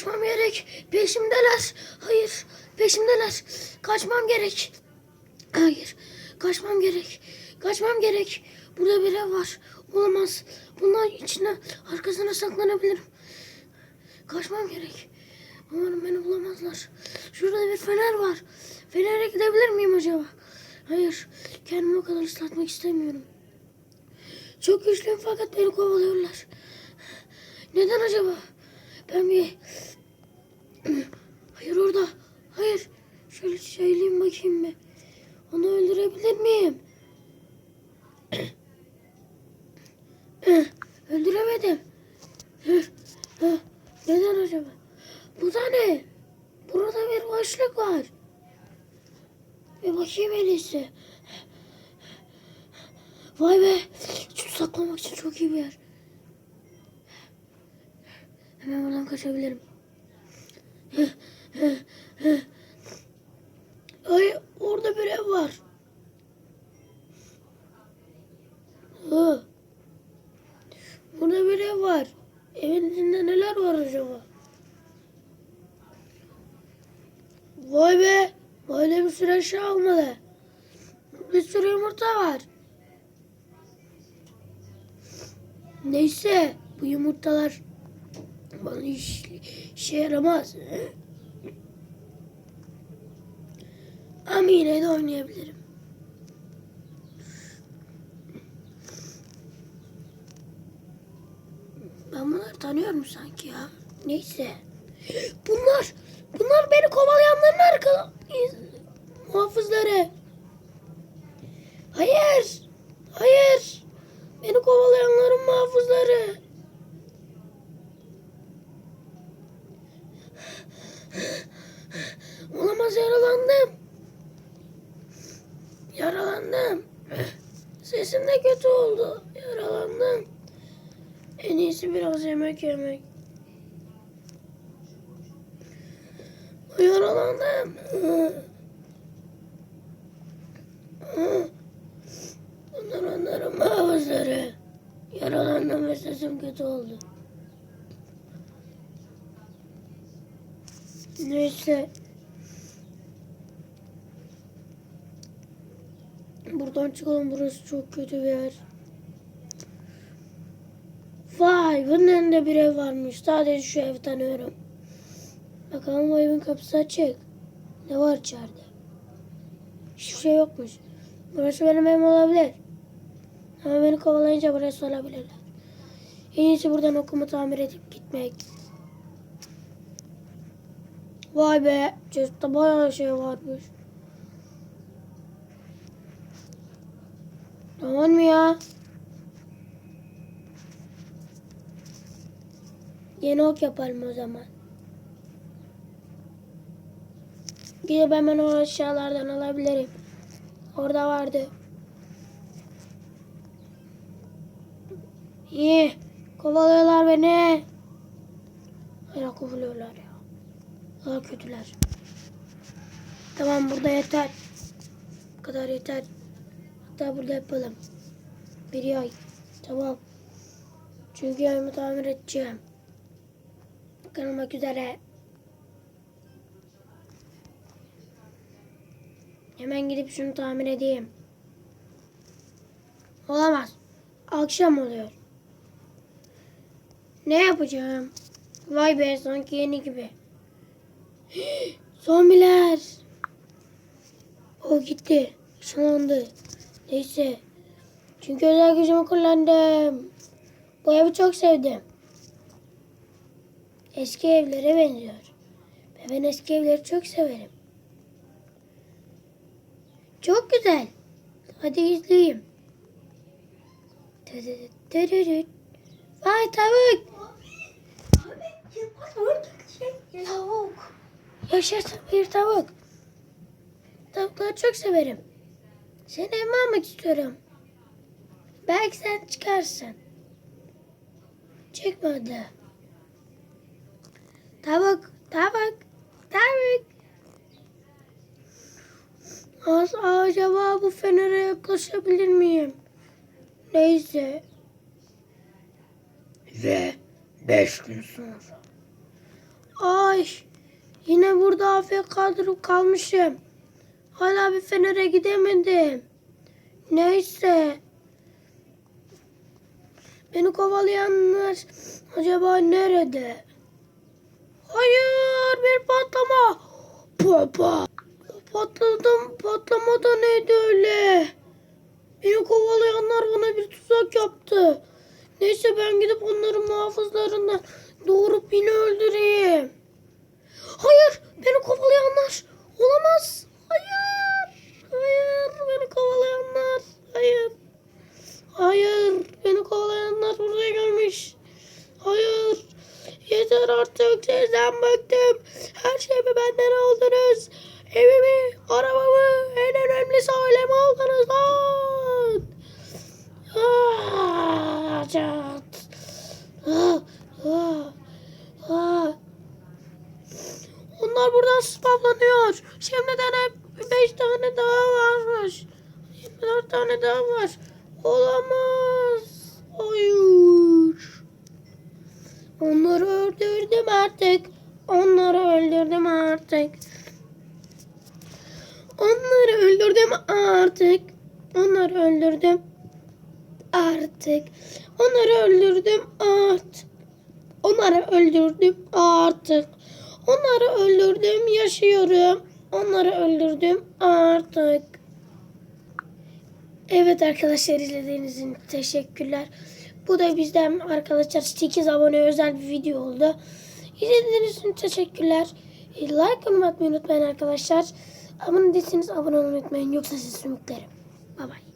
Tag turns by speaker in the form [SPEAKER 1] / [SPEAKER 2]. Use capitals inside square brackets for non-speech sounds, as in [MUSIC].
[SPEAKER 1] Kaçmam gerek. Peşimdeler. Hayır. Peşimdeler. Kaçmam gerek. Hayır. Kaçmam gerek. Kaçmam gerek. Burada bir ev var. Olamaz. Bunlar içine arkasına saklanabilirim. Kaçmam gerek. Umarım beni bulamazlar. Şurada bir fener var. Fener'e gidebilir miyim acaba? Hayır. Kendimi o kadar ıslatmak istemiyorum. Çok güçlüyüm fakat beni kovalıyorlar. Neden acaba? Ben bir... Hayır orada. Hayır. Şöyle söyleyeyim bakayım bir. Onu öldürebilir miyim? [CLEARS THROAT] Öldüremedim. [CLEARS THROAT] Neden acaba? Bu da ne? Burada bir başlık var. Bir bakayım en iyisi. Vay be. Saklamak için çok iyi bir yer. Hemen buradan kaçabilirim. Ay orada bir ev var. Hı. Burada bir ev var. Evin içinde neler var acaba? Vay be. Böyle bir sürü eşya almalı. Bir sürü yumurta var. Neyse bu yumurtalar bana iş, işe yaramaz. Ama yine de oynayabilirim. Ben bunları tanıyorum sanki ya. Neyse. Bunlar, bunlar beni kovalayanların arka muhafızları. Hayır, hayır. Beni kovalayanların muhafızları. Olamaz yaralandım. Yaralandım. Sesim de kötü oldu. Yaralandım. En iyisi biraz yemek yemek. Yaralandım. Bunlar onların muhafızları. Yaralandım ve sesim kötü oldu. Neyse. Buradan çıkalım. Burası çok kötü bir yer. Vay bunun önünde bir ev varmış. Sadece şu evi tanıyorum. Bakalım o evin kapısı açık. Ne var içeride? Hiçbir şey yokmuş. Burası benim evim olabilir. Ama beni kovalayınca burası olabilirler. En iyisi buradan okumu tamir edip gitmek. Vay be. Çocukta bayağı şey varmış. Tamam mı ya? Yeni ok yapalım o zaman. Gidip hemen o aşağılardan alabilirim. Orada vardı. İyi. Kovalıyorlar beni. Hala kovalıyorlar ya. Daha kötüler. Tamam burada yeter. Bu kadar yeter. Hatta burada yapalım. Bir yay. Tamam. Çünkü yayımı tamir edeceğim. Kırılmak üzere. Hemen gidip şunu tamir edeyim. Olamaz. Akşam oluyor. Ne yapacağım? Vay be sanki yeni gibi. [GASPS] Zombiler. O gitti. Işınlandı. Neyse. Çünkü özel gücümü kullandım. Bu evi çok sevdim. Eski evlere benziyor. Ve ben eski evleri çok severim. Çok güzel. Hadi izleyeyim. Vay tavuk. Tavuk. Yaşasın bir tavuk. Tavukları çok severim. Seni evime almak istiyorum. Belki sen çıkarsın. Çıkmadı. Tavuk, tavuk, tavuk. Az acaba bu fenere yaklaşabilir miyim? Neyse. Ve beş gün sonra. Ay yine burada afiyet kaldırıp kalmışım. Hala bir Fener'e gidemedim. Neyse. Beni kovalayanlar acaba nerede? Hayır bir patlama. Papa. Patladım. Patlama da neydi öyle? Beni kovalayanlar bana bir tuzak yaptı. Neyse ben gidip onların muhafızlarından doğurup yine öldüreyim. Hayır beni kovalayanlar. Olamaz. Hayır. Hayır beni kovalayanlar. Hayır. Hayır beni kovalayanlar buraya gelmiş. Hayır. Yeter sizden bıktım. Her şeyimi benden aldınız. Evimi, arabamı, en önemlisi ailemi aldınız lan. Ah, Cat. Ah, ah, ah. Onlar buradan spamlanıyor. Şimdiden hep 5 tane daha varmış. 24 tane daha var. Olamaz. Hayır. Onları öldürdüm artık. Onları öldürdüm artık. Onları öldürdüm artık. Onları öldürdüm artık. Onları öldürdüm artık. Onları öldürdüm artık. Onları öldürdüm yaşıyorum. Onları öldürdüm artık. Evet arkadaşlar izlediğiniz için teşekkürler. Bu da bizden arkadaşlar 8 abone özel bir video oldu. İzlediğiniz için teşekkürler. E, Like atmayı unutmayın arkadaşlar. Abone değilseniz abone olmayı unutmayın. Yoksa sizi sümüklerim. Bye bye.